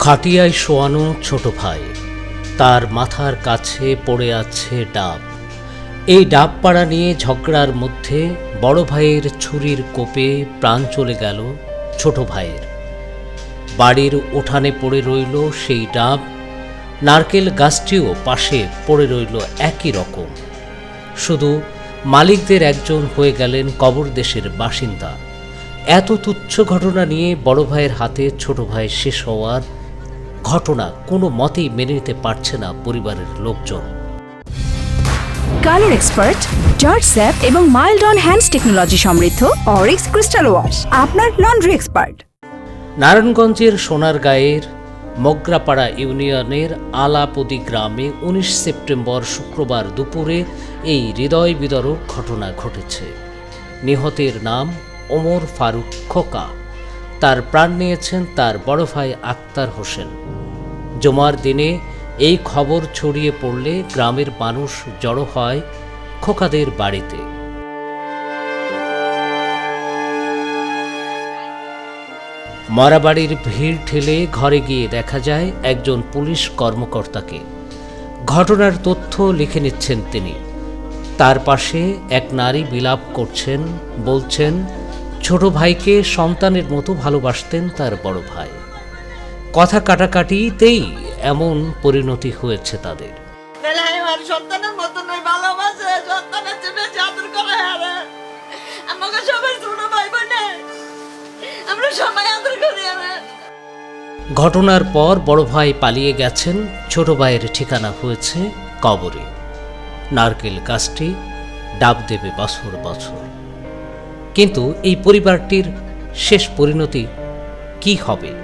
খাটিয়ায় শোয়ানো ছোট ভাই। তার মাথার কাছে পড়ে আছে ডাব। এই ডাব পাড়া নিয়ে ঝগড়ার মধ্যে বড় ভাইয়ের ছুরির কোপে প্রাণ চলে গেল ছোট ভাইয়ের। বাড়ির উঠানে পড়ে রইল সেই ডাব। নারকেল গাছটিও পাশে পড়ে রইল একই রকম। শুধু মালিকদের একজন হয়ে গেলেন কবর দেশের বাসিন্দা। এত তুচ্ছ ঘটনা নিয়ে বড় ভাইয়ের হাতে ছোট ভাই শেষ হওয়ার ঘটনা কোনো মতেই মেনে নিতে পারছে না পরিবারের লোকজন। কালার এক্সপার্ট জর্জ স্যাপ এবং মাইল্ড অন হ্যান্ডস টেকনোলজি সমৃদ্ধ অরিক্স ক্রিস্টাল ওয়াশ আপনার লন্ড্রি এক্সপার্ট। নারায়ণগঞ্জের সোনারগাঁয়ের মগ্রাপাড়া ইউনিয়নের আলাপদি গ্রামে উনিশ সেপ্টেম্বর শুক্রবার দুপুরে এই হৃদয় বিদরক ঘটনা ঘটেছে। নিহতের নাম ওমর ফারুক খোকা। তার প্রাণ নিয়েছেন তার বড় ভাই আক্তার হোসেন। জমার দিনে এই খবর ছড়িয়ে পড়লে গ্রামের মানুষ জড়ো হয় খোকাদের বাড়িতে। মারাবাড়ির ভিড় ঠেলে ঘরে গিয়ে দেখা যায় একজন পুলিশ কর্মকর্তাকে। ঘটনার তথ্য লিখে নিচ্ছেন তিনি। তার পাশে এক নারী বিলাপ করছেন, বলছেন, ছোট ভাইকে সন্তানের মতো ভালোবাসতেন তার বড় ভাই। কথা কাটাকাটিতেই এমন পরিণতি হয়েছে তাদের। সন্তানের মতো ভালোবাসে সন্তানের জন্য চাদর করে হারে আমাকে সবাই ছোট ভাই বোনে আমরা সবাই আদর করি ঘটনার পর বড় ভাই পালিয়ে গেছেন ছোট ভাইয়ের ঠিকানা হয়েছে কবরে। নারকেল গাছটি ডাব দেবে বছর বছর। কিন্তু এই পরিবারটির শেষ পরিণতি কি হবে?